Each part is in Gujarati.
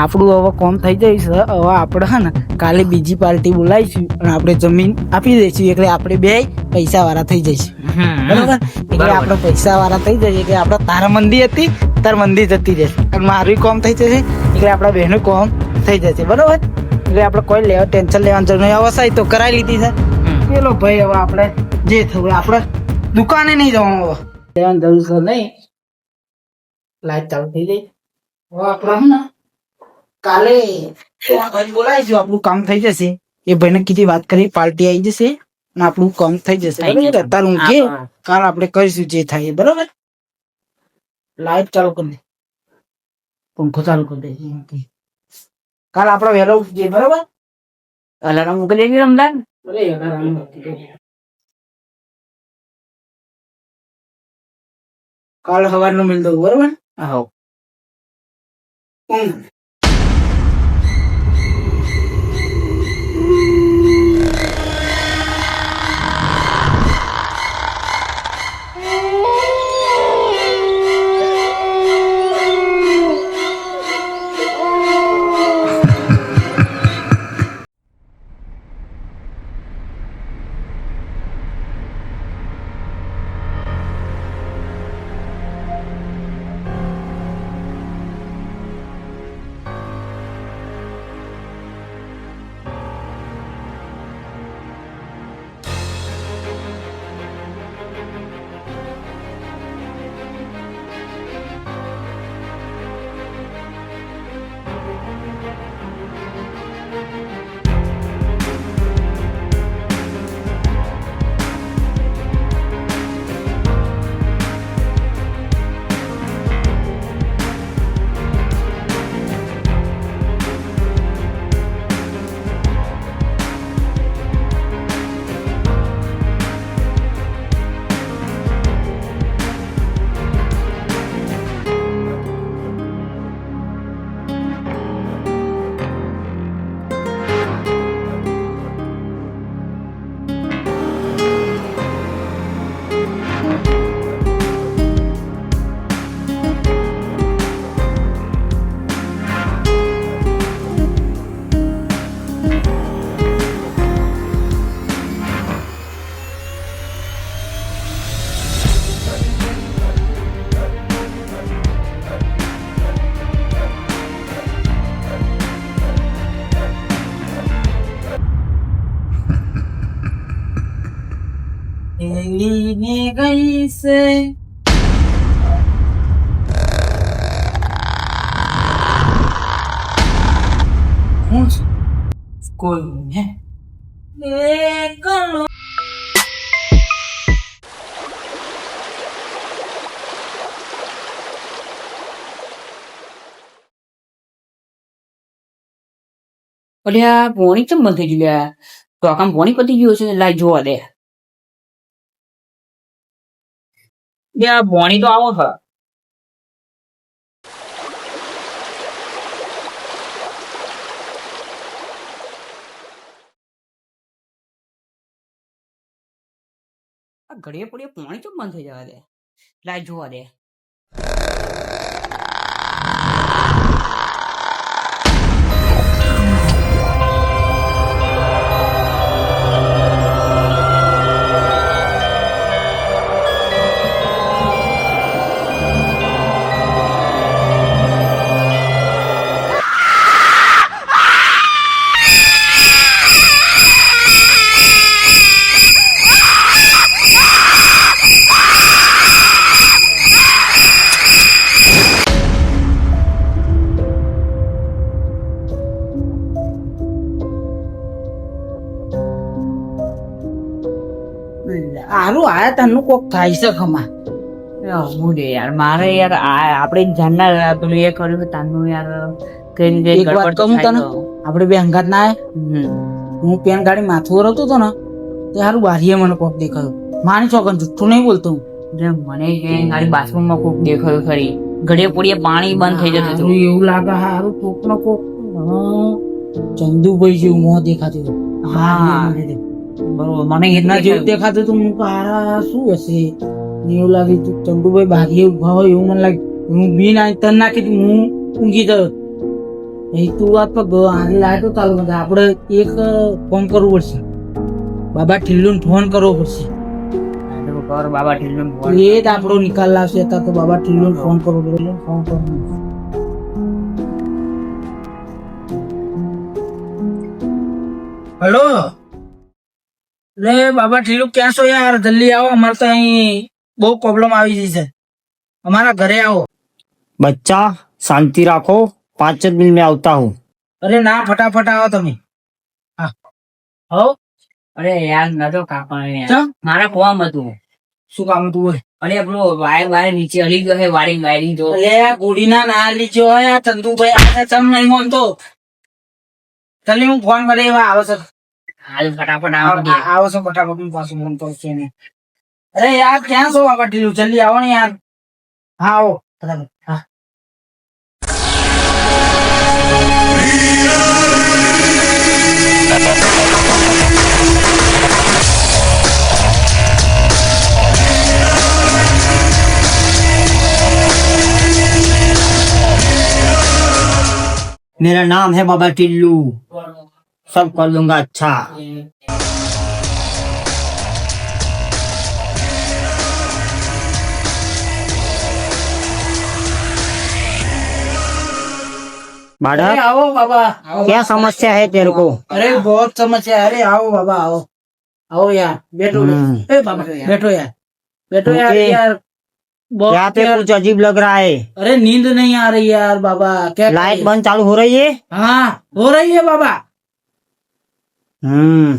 આપણું હવે કોમ થઈ જાય છે. હવે આપણે હે ને કાલે બીજી પાર્ટી બોલાવીશું અને આપણે જમીન આપી દઈશું. એટલે આપણે બે પૈસા વાળા થઈ જઈશું. બરાબર? એટલે આપણે પૈસા વાળા થઈ જઈએ એટલે આપણે તારા મંદી હતી તાર મંદી જતી જશે અને મારું કોમ થઈ જશે. એટલે આપણા બહેનું કોમ થઈ જશે. બરોબર? એટલે આપણે કોઈ લેવા ટેન્શન લેવાની જરૂર નહીં. અવસાય તો કરાવી લીધી છે. પેલો ભાઈ હવે આપણે જે થયું આપણે દુકાને નહીં જવાનું હવે. લેવાની જરૂર નહીં. લાઈટ ચાલુ થઈ ગઈ. હવે આપણે કાલે બોલાવીશું આપણું કામ થઈ જશે. એ ભાઈને કીધી વાત કરી પાર્ટી આવી જશે અને આપણું કામ થઈ જશે? અત્યારે હું કે કાલ આપણે કરીશું જે થાય બરોબર? લાઈટ ચાલુ કરી દે. પંખો ચાલુ કરી દે. કાલ આપણે વહેલો ઉઠજે બરાબર? અલાર્મ મોકલી દેજો રમદાન. અરે અલાર્મ કાલ સવારનું મિલ દઉં બરાબર હા ઊંઘ. એલીને ગઈ છે હું છું? કોઈ હે એકલો અલ્યા, પોણી ચમ બંધ થઈ ગયું તો આમ પોણી પતી ગયું છે લાઈ જોવા દે. બે આ પોણી તો આવો છે ઘડીએ પડીએ પોણી ચમ બંધ થઈ જવા દે. લાઈ જોવા દે. તનું કોક થાય છે ખમા. હું યાર મારે યાર આ આપણે જાણના પેલું એ કર્યું તાનું યાર કઈ એક વાત કહું તને? આપણે બે હંગાત ના હું પેન ગાડી માથું રમતો હતો ને તે સારું બારીએ મને કોક દેખાયો. માની ચોકન જુઠ્ઠું નહીં બોલતો હું. મને કે મારી બાથરૂમમાં કોક દેખાયું ખરી. ઘડીએ પડીએ પાણી બંધ થઈ જતું હતું. એવું લાગે હારું કોક નો કોક ચંદુભાઈ જેવું મોં દેખાતું હા. બરોબર મને એના જેવું દેખાતું હતું હું કહું, શું હશે? એવું લાગ્યું તું ચંદુભાઈ ભાગી ઊભા હોય એવું મને લાગે હું બી ના તન નાખી તું હું ઊંઘી ગયો એ તું વાત પર ગયો લાગ્યો લાઈટો આપણે એક ફોન કરવું પડશે. બાબા ઠિલ્લુને ફોન કરવો પડશે. કર બાબા ઢીલનો તો એ જ આપણો નિકાલ લાવશે તો બાબા ઠિલ્લુને ફોન કરવો પડશે ફોન કરવો હેલો? લે બાબા ઠીલું કહેશો યાર જલ્દી આવો અમારે તો અહીં બહુ પ્રોબ્લેમ આવી ગઈ છે. અમારા ઘરે આવો. બચ્ચા શાંતિ રાખો પાંચ જ મિનિટ મેં આવતા હું. અરે ના ફટાફટ આવો તમે. હા. હો? અરે યાર નતો કાપા મારા કોમ હતું શું કામ હતું અરે બ્રો વાયર વાયર નીચે હલી ગયો હે વાયરિંગ વાયરિંગ જો. અરે આ ગોળીના ના લીજો હે ચંદુભાઈ આ ચમ નહીં તો. ચાલી હું ફોન કરે એવા આવે છે હાલ ફટાફટ આ- આવો આ- આવો છો ફટાફટ હું પાછું ફોન કરું છું એને અરે યાર ક્યાં છો બાબા ઢીલું જલ્દી આવો ને યાર હા આવો ફટાફટ હા मेरा नाम है बाबा टिल्लू सब कर दूँगा अच्छा। मैडम आओ बाबा आओ क्या समस्या है तेरे को? अरे बहुत समस्या है अरे आओ बाबा आओ। आओ यार बैठो हम्म। ए बाबा बैठो यार। बैठो यार यार यहाँ पे कुछ अजीब लग रहा है? अरे नींद नहीं आ रही यार बाबा क्या लाइट बंद चालू हो रही है? हाँ हो रही है बाबा। हम्म।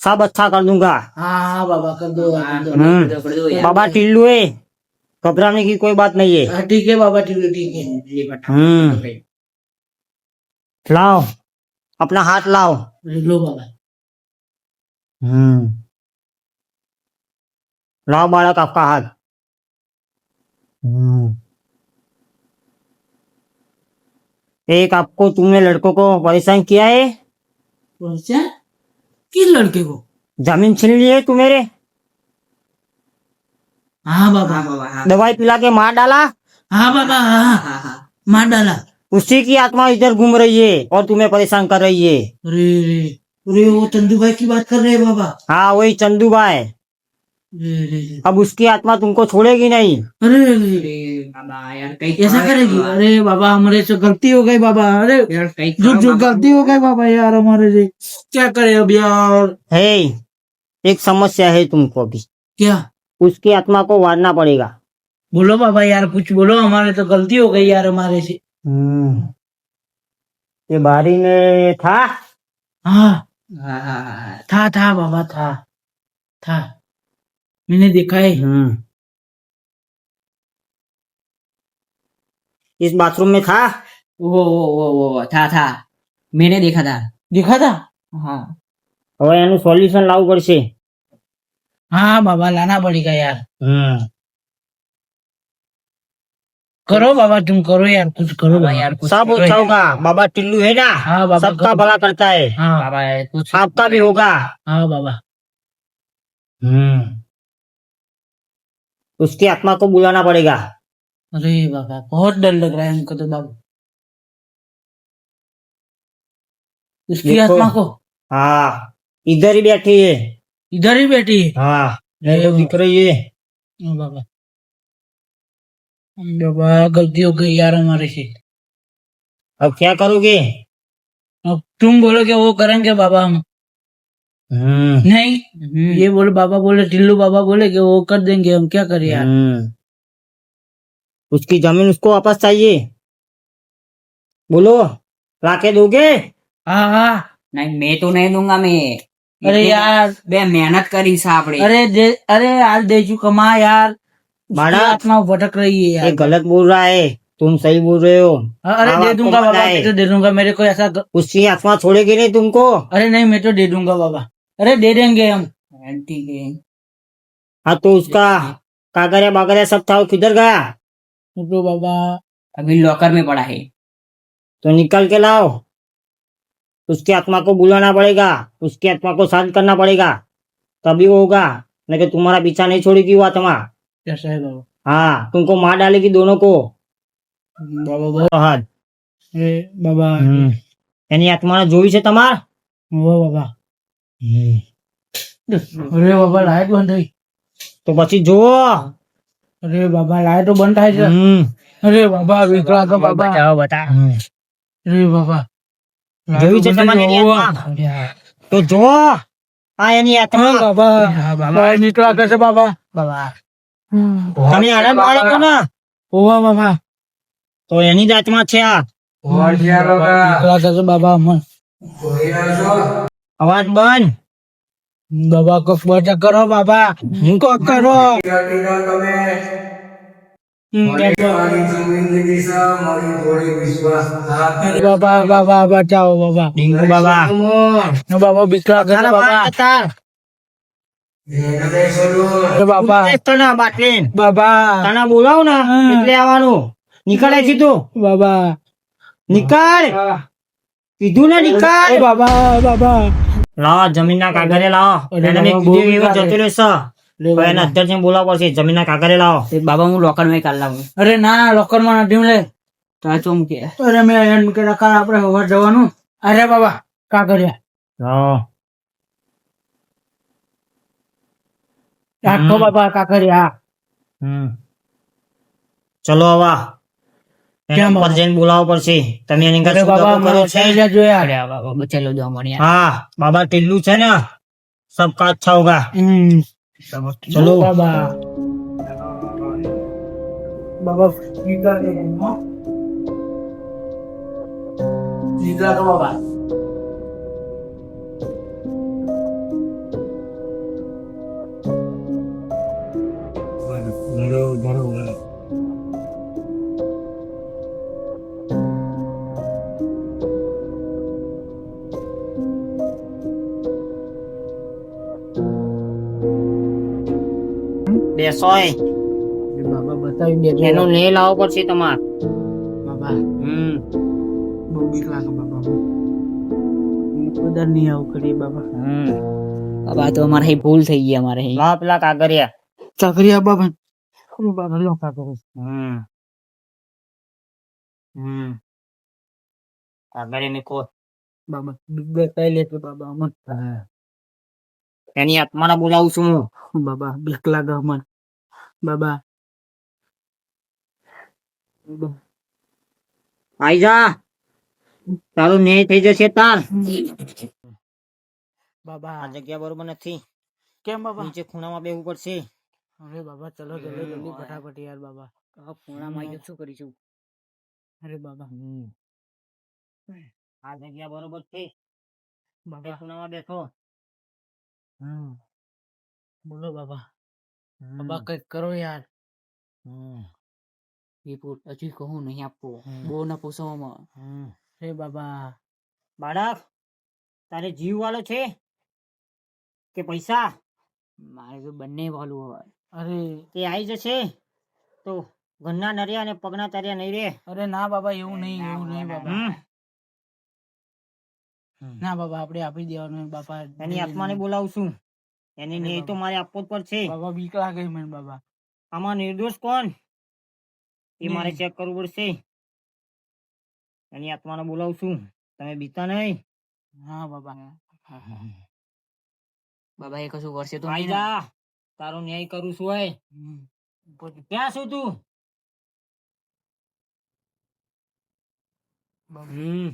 सब अच्छा कर दूँगा। हाँ हाँ बाबा कर दो कर दो हम्म बाबा टिल्लू है घबराने की कोई बात नहीं है। हाँ, ठीक है बाबा ठीक है ठीक है। हम्म। लाओ। अपना हाथ लाओ। लो बाबा। हम्म। लाओ बालक आपका हाथ। हम्म। एक आपको तुमने लड़कों को परेशान किया है? क्या किस लड़के को? ज़मीन छीन ली है तू मेरे। हाँ बाबा हाँ, दवाई पिला के मार डाला। हाँ बाबा हाँ हाँ मार डाला। उसी की आत्मा इधर घूम रही है और तुम्हें परेशान कर रही है। अरे अरे अरे वो चंदू भाई की बात कर रहे हैं बाबा। हाँ वही चंदू भाई अब उसकी आत्मा तुमको छोड़ेगी नहीं। अरे ऐसा करेगी? अरे बाबा हमारे से गलती हो गई बाबा। अरे यार जो जो गलती हो गई बाबा यार हमारे से। क्या करे अब यार? है एक समस्या है तुमको अभी। क्या? उसकी आत्मा को वारना पड़ेगा। बोलो बाबा यार कुछ बोलो हमारे तो गलती हो गई यार हमारे से। हम्म। ये बारी में था? हाँ, हाँ। था था बाबा था। था। मैंने देखा है हम्म इस बाथरूम में था वो वो वो वो था था मैंने देखा था देखा था हाँ હવે એનું સોલ્યુશન લાવવું પડશે हाँ बाबा लाना पड़ेगा यार હમ करो बाबा तुम करो यार कुछ करो बाबा बाबा यार कुछ सब करो अच्छा यार। होगा बाबा टिल्लू है ना हाँ बाबा सबका करो। भला करता है हाँ बाबा यार कुछ आपका भी होगा हाँ बाबा हम्म उसकी आत्मा को बुलाना पड़ेगा। अरे बाबा बहुत डर लग रहा है हमको तो बाबा। उसकी आत्मा को? हाँ इधर ही बैठी है। इधर ही बैठी है? हाँ दिख रही है। बाबा। बाबा गलती हो गई यार हमारे से। अब क्या करोगे? अब तुम बोलोगे वो करेंगे बाबा हम। नहीं हम्म, ये बोले बाबा बोले टिल्लू बाबा बोले कि वो कर देंगे हम क्या करें यार हम्म। उसकी जमीन उसको वापस चाहिए बोलो लाके दोगे हाँ हाँ नहीं मैं तो नहीं दूंगा मैं अरे इतनी यार બે મહેનત કરી છે આપણે अरे दे अरे आज देजू कमा यार उसकी बाड़ा। आत्मा भटक रही है ये यार गलत बोल रहा है तुम सही बोल रहे हो हाँ, अरे हाँ, दे आपको दूंगा पता बाबा है। मैं तो दे दूंगा मेरे को ऐसा ग- उसकी आत्मा छोड़ेगी नहीं तुमको अरे नहीं मैं तो दे दूंगा बाबा अरे दे देंगे हम ठीक है हाँ तो उसका कागरिया बागरिया सब था वो किधर गया तो बाबा अभी लॉकर में पड़ा है तो निकल के लाओ उसकी आत्मा को बुलाना पड़ेगा उसकी आत्मा को शांत करना पड़ेगा तभी वो होगा नहीं तो तुम्हारा पीछा नहीं छोड़ेगी वो आत्मा कैसा है बाबा हाँ तुमको मार डालेगी दोनों को बाबा बहुत હાથ. ए बाबा હમ. એની આત્માને જોઈ છે તમાર वो बाबा અરે બાબા લાઈટ બંધ થઈ. તો પછી જુઓ. અરે બાબા લાઈટો બંધ થાય છે. અરે બાબા વિકલા તો બાબા જાઓ બતા. અરે બાબા જોયું છે તમારી તો જો આ એની આત્મા બાબા. બાબા. નીકળા કરશે બાબા. બાબા. તમે આનંદ માણો છો ને? ઓવા બાબા. તો એની જ આત્મા છે આ. બીક લાગે બાબા. અવાજ બંધ બાબા કોક બચા કરો બાબા કોક કરો હમ, અરે બાબા બાબા બચાવો બાબા ડીંગુ બાબા બાબા બીક લાગે છે બાબા તાર અરે બાબા તને બાટલીન બાબા તને બોલાવ ને હા. એટલે આવવાનું નીકળે છે તું બાબા નીકળ કીધું ને એ નીકળ બાબા બાબા લાવો જમીન ના કાગરે લાવો. અરે એને મેં બાબા, કીધું બહુ એવો લાગે. જતો રહેશે એને બાબા. અત્યારે પડશે જમીન ના કાગરે લાવો બાબા હું લોકરમાં કાઢ લાવું. અરે ના લોકરમાં નથી લે. તો આ કે. અરે મેં એમ કે કાલ આપણે હવાર જવાનું. અરે બાબા કા કર્યા લાવો. રાખો બાબા કા કર્યા હમ. ચલો હવે. કેમ એને ઉપર હવે? જઈને બોલાવવો પડશે તમે એની અરે કાંઈ બાબા શું કરો મને છે થઈ જાય જોયા અરે આ બાબા બચેલો જો મને હા બાબા ટીલ્લું છે ને સબ કા અચ્છા હોગા હમ ચલો બાબા બાબા સીધા કે હો? સીધા તો બાબા બેસોય. બાબા બતાવી દે એનો ને લાવો પડશે તમાર. બાબા. હમ. બહુ બીક લાગે બાબા હું કદર નહીં આવું કરી બાબા. હમ. બાબા તો અમારે ભૂલ થઈ ગઈ અમારે અહીં. પેલા કાગરિયા કાગરિયા બાબા. હું બાબા લો કાગર હમ. હમ. કાગરિયા ને કો બાબા બીક બતાવી લે તો બાબા અમન. એની આત્માને બોલાવું છું હું. બાબા બીક લાગે મને બાબા. આઈ જા. તારું ન્યાય થઈ જશે તાર. બાબા. આ જગ્યા બરોબર નથી. કેમ બાબા? નીચે ખૂણામાં બેહવું પડશે. અરે બાબા ચલો ચલો જલ્દી ફટાફટ યાર બાબા. આ ખૂણામાં આવી શું કરીશું અરે બાબા. આ જગ્યા બરોબર છે. બાબા. ખૂણામાં બેઠો. હમ. બોલો બાબા બાબા કંઈક કરો યાર. એ પૂર હજી કહું નહીં આપવું હમ. બહુ ના પોસાવામાં અરે બાબા બાળક તારે જીવ વાળો છે? કે પૈસા? મારે તો બંને વાલું હોય. અરે. તે આવી જશે તો ઘરના નર્યા અને પગના તર્યા નહીં રે. અરે ના બાબા એવું નહીં એવું નહીં બાબા. હમ. ના બાબા આપણે આપી દેવાનું બાપા એની આત્માને બોલાવશું. છું એને ન્યાય તો મારે આપવો જ પડશે. બાબા બીક લાગે મને બાબા. આમાં નિર્દોષ કોણ? એ મારે ચેક કરવું પડશે. એની આત્માને બોલાવશું. તમે બીતા નહીં. હા બાબા. બાબા એ કશું કરશે તો આઈ નહીં જા તારો ન્યાય કરું છું હે ક્યાં છું તું? હમ.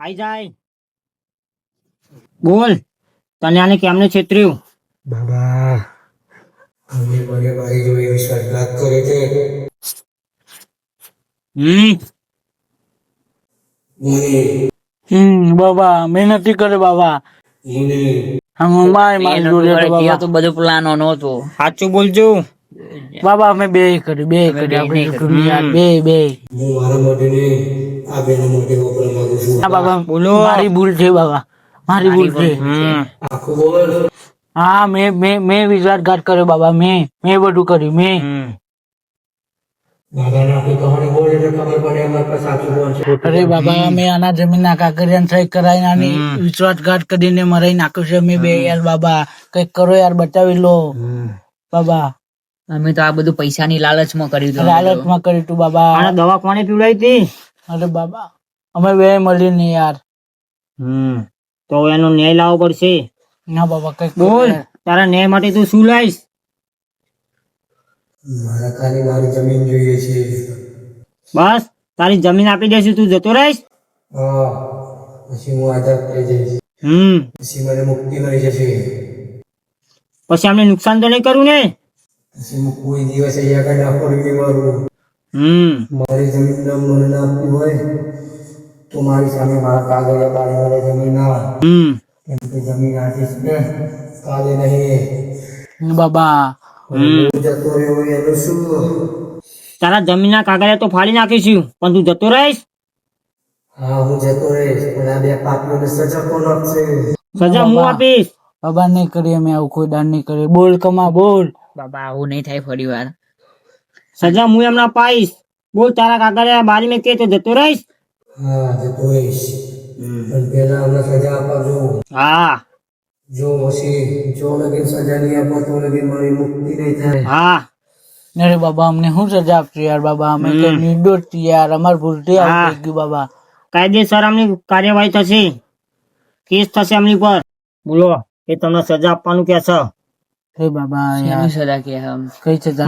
આઈ જાય. બોલ તને આને કેમને છેતર્યું? બાબા અમે મને મારી જોડે વિશ્વાસઘાત કરે છે. હમ. હમ. બાબા મહેનત કરે બાબા. હમ. મારી જોડે તો તો બાબા. તો બધો પ્લાન નો હતો. સાચું બોલજો. બાબા અમે બે કર્યું બે કર્યું. બે બે બે હું મારા માટે ને આ બેના માટે વપરાવા માંગુ છું. હા બાબા બોલો. મારી ભૂલ છે બાબા. મારી ભૂલ છે. આખું બોલ. હા મેં મે મે વિશ્વાસઘાત કર્યો બાબા મે મે બધું કર્યું મેં. અરે બાબા અમે આના જમીનના કાકરિયા સહી કરાય આની વિશ્વાસઘાત કરીને મરાઈ નાખ્યો છે. અમે બે યાર બાબા કંઈક કરો યાર બચાવી લો. બાબા અમે તો આ બધું પૈસાની લાલચમાં કર્યું હતું લાલચમાં કર્યું તું બાબા. આને દવા કોને પીવડાવી હતી? અરે બાબા અમે બે મળીને યાર. હમ તો એનો ન્યાય લાવવો પડશે. ના બાબા કંઈક બોલ તારા ન્યાય માટે તું શું લાવીશ? મારા ખાલી મારી જમીન જોઈએ છે. બસ તારી જમીન આપી દેશું તું જતો રહીશ? હા પછી હું આઝાદ થઈ જઈશ. હમ. પછી મને મુક્તિ મળી જશે. પછી અમને નુકસાન તો નહીં કરું ને? પછી હું કોઈ દિવસ અહીંયા આગળ ના મારું. મારી જમીન ના મને ના આપવી હોય તો મારી સામે મારા કાગળિયા બાળી મારે જમીન ના. કેમ કે જમીન આશીષ ને કાલે નહીં. બાબા. જતો રહ્યો એનું શું? તારા જમીનના કાગળિયા તો ફાડી નાખીશું પણ તું જતો રહીશ? હા હું જતો રહીશ પણ આ બે પાપીઓને સજા કોણ આપશે? સજા હું આપીશ? બાબા નહીં કરીએ અમે આવું કોઈ દાન નહીં કરીએ. બોલ કમા બોલ. બાબા આવું નહીં થાય ફરી વાર. સજા હું એમના પાઈશ બોલ તારા કાગળિયા બારી મેં કે તો જતો રહીશ. હા જતો રહીશ. પણ પહેલા અમને સજા આપજો હા. જો પછી જો લગીન સજા નહીં આપો તો લગીન મારી મુક્તિ નહીં થાય. હા. અરે બાબા અમને શું સજા આપશો યાર બાબા? અમે તો નિર્દોષ છીએ યાર અમાર ભૂલથી આવું હા. થઈ ગયું બાબા. કાયદેસર અમની કાર્યવાહી થશે. કેસ થશે અમની પર. બોલો એ તમને સજા આપવાનું કે છે. હે બાબા યાર. સજા કે હમ. કઈ સજા.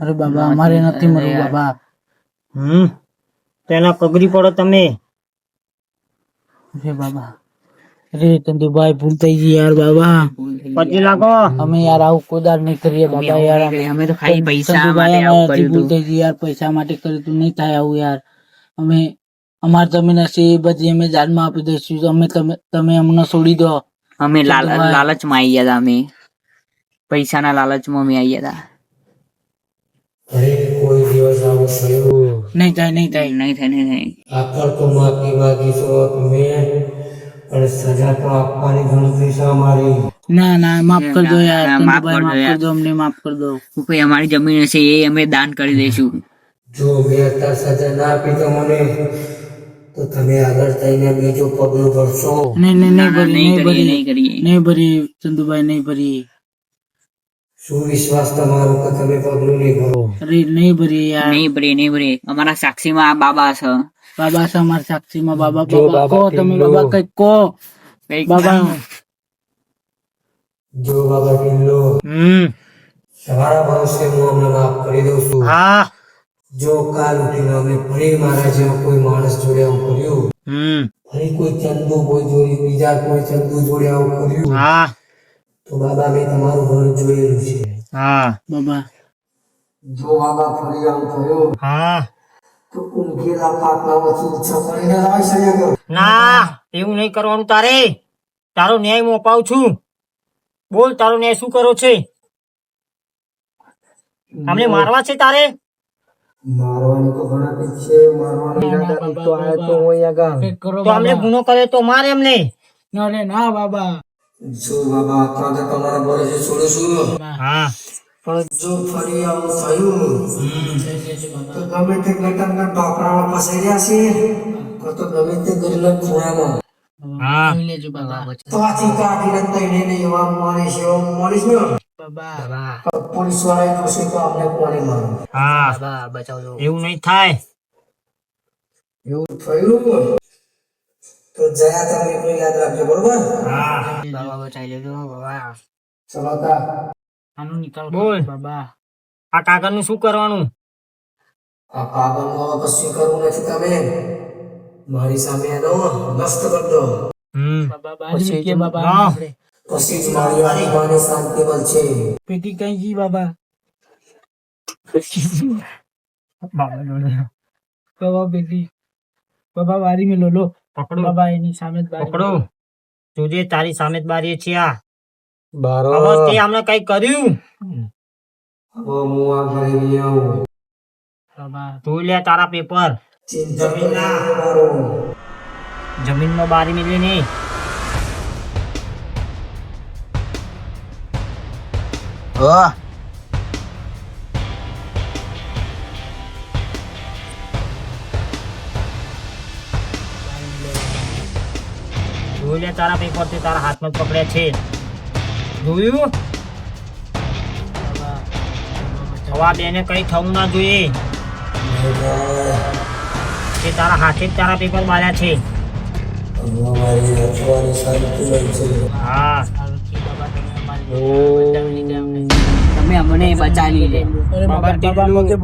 અરે બાબા અમારે નથી મરવું બાબા. હમ. તેના પગરી પડો તમે. અરે બાબા. અરે ચંદુભાઈ ભૂલ થઈ ગઈ યાર બાબા. પછી લાગો. અમે યાર આવું કોદાર નહીં કરીએ બાબા યાર. અમે તો ખાલી પૈસા માટે આવું કર્યું ભૂલ થઈ ગઈ યાર પૈસા માટે કર્યું તું નહીં થાય આવું યાર. અમે અમાર જમીન હશે એ બધી અમે જાનમાં આપી દઈશું અમે તમે તમે અમને છોડી દો. અમે લાલ- માં આવી ગયા હતા અમે. પૈસાના લાલચમાં અમે આવી હતા અરે કોઈ દિવસ આવું થયું નહીં થાય નહીં થાય નહીં થાય નહીં થાય. આકર તો માફી માંગી છો તમે પણ સજા તો આપવાની ગણતરી છે અમારી. ના ના માફ કર દો યાર માફ કરી. દો અમને માફ કરી દો કોઈ અમારી જમીન હશે એ અમે દાન કરી દઈશું. જો મેં અત્યારે સજા ના આપી તો મને તો તમે આગળ થઈને બીજો પગલું ભરશો. નહીં નહીં નહીં ભરી નહીં ભરી. નહીં ભરી ચંદુભાઈ નહીં ભરી. શું વિશ્વાસ તમારો કે તમે પગલું નહીં ભરો? અરે નહીં ભરી યાર. નહીં ભરે નહીં ભરે અમારા સાક્ષીમાં આ બાબા છે. બાબા છે અમારા સાક્ષીમાં બાબા. જો બાબા બાબા કહો તમે બાબા કંઈક કહો. બાબા. જો બાબા ટીલ્લો હમ. તમારા ભરોસે હું અમને માફ કરી દઉં છું. હા. જો કાલ ઉઠીને અમે ફરી મારા જેવો કોઈ માણસ જોડે આવું કર્યું હમ. ફરી કોઈ ચંદુ કોઈ જોડી બીજા કોઈ ચંદુ જોડે આવું કર્યું હા. તો બાબા મેં તમારું ઘર જોયેલું છે. હા. બાબા. જો બાબા ફરી આવું થયો હા. તો ઊંઘેલા પાકના વચ્ચે ઈચ્છા કરીને લાવી શકે ના એવું નહીં કરવાનું તારે. તારો ન્યાય હું અપાવું છું. બોલ તારો ન્યાય શું કરો છે? અમને મારવા છે તારે? મારવાની તો ગણતરી છે મારવાની તો આયા તો હું અહીંયા ગામ તો અમને ગુનો કરે તો માર એમને ના રે ના બાબા. જો બાબા આપણા તો તમારા ભરોસે છોડું છું હા. પણ જો ફરી આવું થયું તો ગમે તે ગટરના ટોકરામાં ફસાઈ રહ્યા છે તો ગમે તે ગરીબના ખૂણામાં એવું નહીં થાય. એવું થયું? તો જયા તમે એટલું યાદ રાખજો બરોબર? હા. બાબા બચાવી લેજો બાબા. ચલો તા. આનો નિકાલ બોલ. બાબા. આ કાગળનું શું કરવાનું? આ કાગળમાં હવે કશું કરવું નથી તમે. મારી સામે એનો નષ્ટ કરી દો હમ. બાબા બહાર બાબા પછી જ મારી આત્માને શાંતિ મળશે પેટી કઈ ગઈ બાબા? બાબા પેટી. બાબા વારી મેલો લો. પકડો. બાબા એની સામે જ પકડો. જોજે તારી સામે જ બારી છે આ. બારો. હવે તે અમને કઈ કર્યું? હવે હું આ ઘરે આવું બાબા જોઈ લે તારા પેપર. જમીન ના કરો જમીનમાં બારી મિલી નહીં. જોઈ લે તારા પેપરથી તારા હાથમાં પકડ્યા છે. જોયું? હવા બેને કઈ થવું ના જોઈએ. તે તારા હાથે જ તારા પેપર માર્યા છે. હા. તમે અમને બચાવી લે. બાબા બાબા મોકે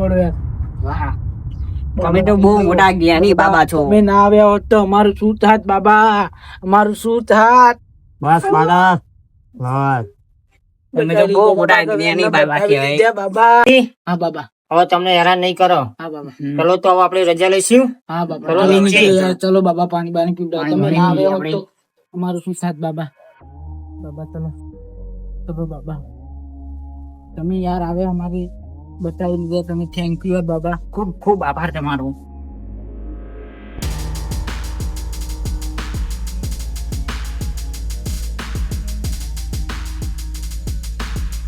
વાહ. તમે તો બહુ મોટા જ્ઞાની બાબા છો. તમે ના આવ્યા હોત તો અમારું શું થાત બાબા? અમારું શું થાત? બસ બાળક બસ. તમે તો બહુ મોટા જ્ઞાની બાબા કહેવાય. બાબા. હા બાબા. હવે તમને હેરાન નહીં કરો. હા બાબા. ચલો તો હવે આપણે રજા લઈશું. હા બાબા. ચલો નીચે. નીચે ચલો બાબા પાણી બાણી પીવડાવો. તમે ના આવ્યા હોત તો અમારું શું થાત બાબા? બાબા ચલો ચલો બાબા. તમે યાર આવે અમારી બતાવી દીધા તમે થેન્ક યુ બાબા ખૂબ ખૂબ આભાર તમારો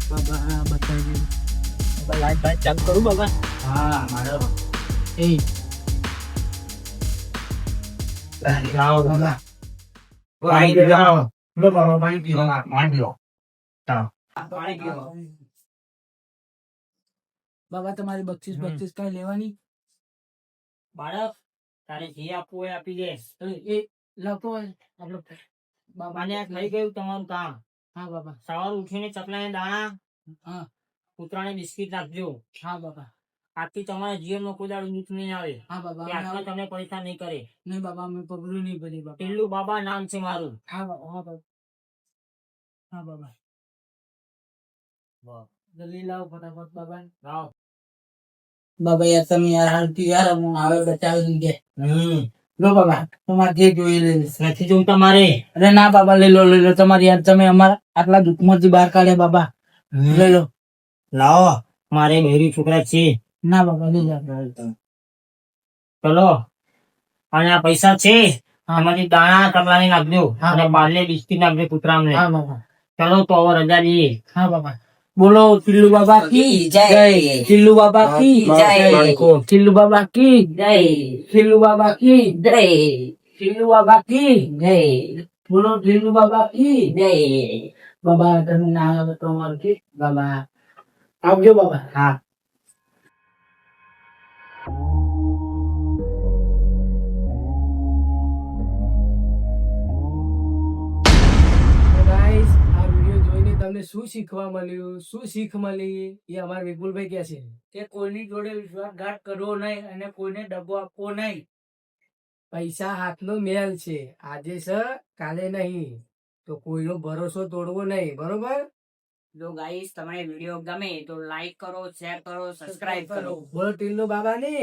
બાબા હા બતાવી દીધું બાબા લાઈટ બાઈટ ચાલુ કરું બાબા હા મારો એ જાઓ બાબા પાણી પીવો. લો બાબા પાણી પીવો પાણી પીવો પાણી પીવો. બાબા તમારી બક્ષીસ. બક્ષીસ કઈ લેવાની? બાળક તારે જે આપવું હોય આપી દે. એ એ લખો આપણો બાબા આ થઈ ગયું તમારું કામ. હા બાબા. સવાર ઉઠીને ચકલાને દાણા હા. કૂતરાને બિસ્કિટ રાખજો. હા બાબા. આથી તમારા જીવનમાં કોઈ દાડો દુઃખ નહીં આવે. હા બાબા આત્મા તમને પૈસા નહીં કરે. નહીં બાબા અમે પગલું નહીં ભરી બાબા. પેલું બાબા નામ છે મારું. હા બાબા હા બાબા. હા બાબા. જલ્દી લાવો ફટાફટ બાબા લાવો. બાબા યાર તમે યાર હાલતી યાર હું આવે બચાવી દે લો બાબા તમારે જે જોઈ લે નથી જોવું તમારે. અરે ના બાબા લઈ લો લઈ લો તમારી યાર તમે અમારા આટલા દુઃખમાંથી બહાર કાઢ્યા બાબા. લઈ લો લાવો. મારે બહેરી છોકરા છે. ના બાબા લઈ લો. ચલો. અને આ પૈસા છે. આમાંથી દાણા કરવાની નાખજો. અને બારલે બિસ્કીટ નાખજો કૂતરામને હા બાબા. ચલો તો હવે રજા જઈએ હા બાબા. બોલો ટિલ્લુ બાબા કી જય. ટિલ્લુ બાબા કી જય. ટિલ્લુ બાબા કી જય. ટિલ્લુ બાબા કી જય. ટિલ્લુ બાબા કી જય. બોલો ટિલ્લુ બાબા કી જય. બાબા તમને ના આવે તો અમારું બાબા આવજો બાબા. હા. તમને શું શીખવા મળ્યું? શું શીખ મળી? એ અમારા વિપુલભાઈ કહે છે કે કોઈની જોડે વિશ્વાસઘાત કરવો નહીં અને કોઈને ડબ્બો આપવો નહીં. પૈસા હાથનો મેલ છે. આજે છે કાલે નહીં. તો કોઈનો ભરોસો તોડવો નહીં. બરોબર? જો ગાઈસ તમને વીડિયો ગમે તો લાઈક કરો શેર કરો સબસ્ક્રાઇબ કરો. બોલો ટીલનો બાબા ને.